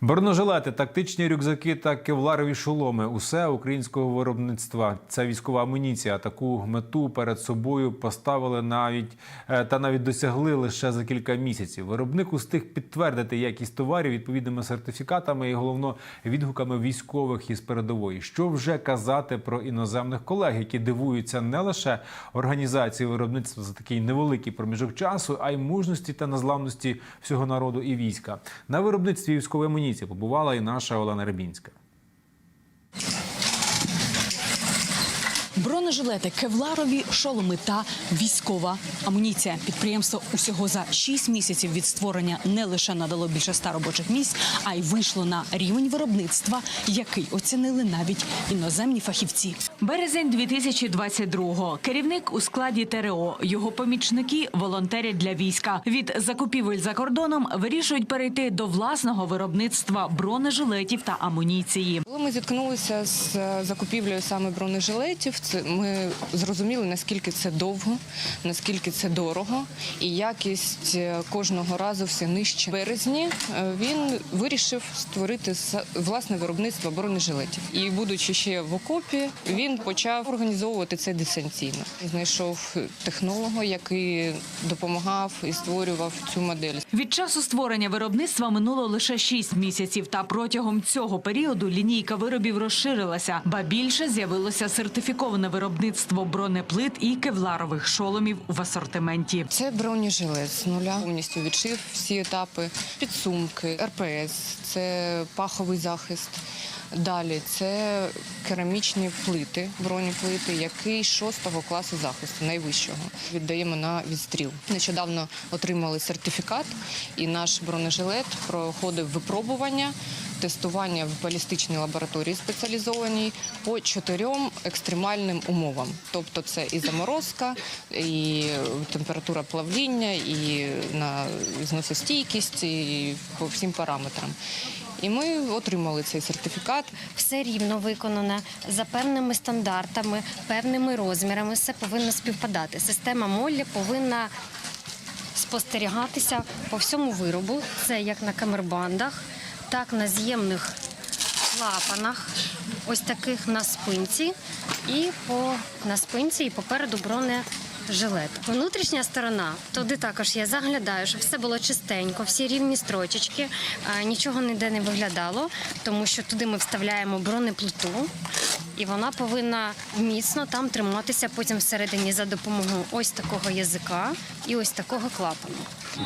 Бронежилети, тактичні рюкзаки та кевларові шоломи усе українського виробництва. Це військова амуніція. Таку мету перед собою поставили навіть е, та навіть досягли лише за кілька місяців. Виробник устиг підтвердити якість товарів відповідними сертифікатами і головно відгуками військових із передової. Що вже казати про іноземних колег, які дивуються не лише організації виробництва за такий невеликий проміжок часу, а й мужності та незламності всього народу і війська. На виробництві військової амуніції побувала і наша Олена Рибінська. Бронежилети, кевларові шоломи та військова амуніція. Підприємство усього за 6 місяців від створення не лише надало більше ста робочих місць, а й вийшло на рівень виробництва, який оцінили навіть іноземні фахівці. Березень 2022-го. Керівник у складі ТРО. Його помічники волонтерять для війська. Від закупівель за кордоном вирішують перейти до власного виробництва бронежилетів та амуніції. Коли ми зіткнулися з закупівлею саме бронежилетів, це ми зрозуміли наскільки це довго, наскільки це дорого, і якість е, кожного разу все нижче. В березні е, він вирішив створити власне виробництво бронежилетів. І, будучи ще в окопі, він почав організовувати це дистанційно. Знайшов технолога, який допомагав і створював цю модель. Від часу створення виробництва минуло лише 6 місяців. Та протягом цього періоду лінійка виробів розширилася, ба більше з'явилося сертифіковане виробництво бронеплит і кевларових шоломів в асортименті. Це бронежилет з нуля. Повністю відшив всі етапи, підсумки, РПС, це паховий захист. Далі це керамічні плити, бронеплити, який шостого класу захисту, найвищого. Віддаємо на відстріл. Нещодавно отримали сертифікат, і наш бронежилет проходив випробування, тестування в балістичній лабораторії спеціалізованій по чотирьом екстремальним умовам. Тобто це і заморозка, і температура плавління, і на зносостійкість, і по всім параметрам. І ми отримали цей сертифікат. все рівно виконане за певними стандартами, певними розмірами. Все повинно співпадати. Система Моллі повинна спостерігатися по всьому виробу. Це як на камербандах, так на з'ємних клапанах, ось таких на спинці, і по на спинці, і попереду броне. Жилет. Внутрішня сторона, туди також я заглядаю, щоб все було чистенько, всі рівні строчечки, нічого ніде не виглядало, тому що туди ми вставляємо бронеплиту, і вона повинна міцно там триматися потім всередині за допомогою ось такого язика і ось такого клапану.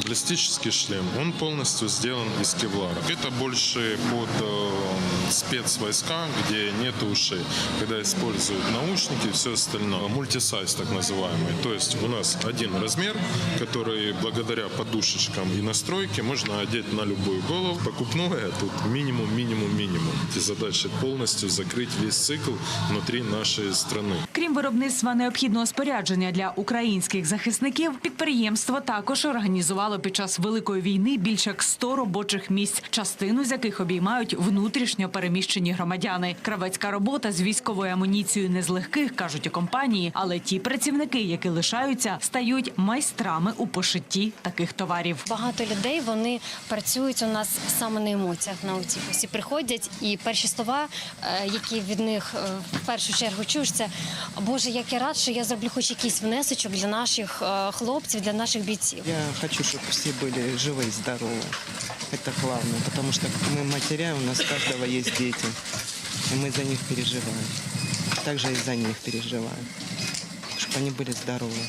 Баллистический шлем, он полностью сделан из кевлара. Это больше под э, спецвойска, где нет ушей, когда используют наушники и все остальное. Мультисайз так называемый. То есть у нас один размер, который благодаря подушечкам и настройке можно одеть на любую голову. Покупное тут минимум, минимум, минимум. И задача полностью закрыть весь цикл внутри нашей страны. Крім виробництва необхідного спорядження для українських захисників, підприємство також організувало під час великої війни більше як 100 робочих місць, частину з яких обіймають внутрішньо переміщені громадяни. Кравецька робота з військовою амуніцією не з легких, кажуть у компанії, але ті працівники, які лишаються, стають майстрами у пошитті таких товарів. Багато людей вони працюють у нас саме на емоціях на оці. Всі приходять, і перші слова, е, які від них е, в першу чергу чуєш, це Боже, як я рад, що я зроблю хоч якийсь внесочок для наших е, хлопців, для наших бійців. Я хочу, чтобы все были живы и здоровы. Это главное, потому что мы матеря, у нас у каждого есть дети. И мы за них переживаем. Также и за них переживаем. Чтобы они были здоровы.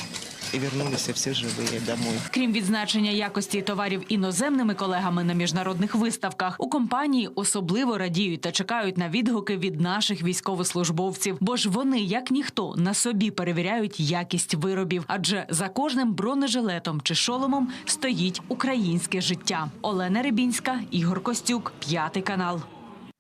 И вернулись все живые домой. Крім відзначення якості товарів іноземними колегами на міжнародних виставках, у компанії особливо радіють та чекають на відгуки від наших військовослужбовців, бо ж вони, як ніхто, на собі перевіряють якість виробів. Адже за кожним бронежилетом чи шоломом стоїть українське життя. Олена Рибінська, Ігор Костюк, п'ятий канал.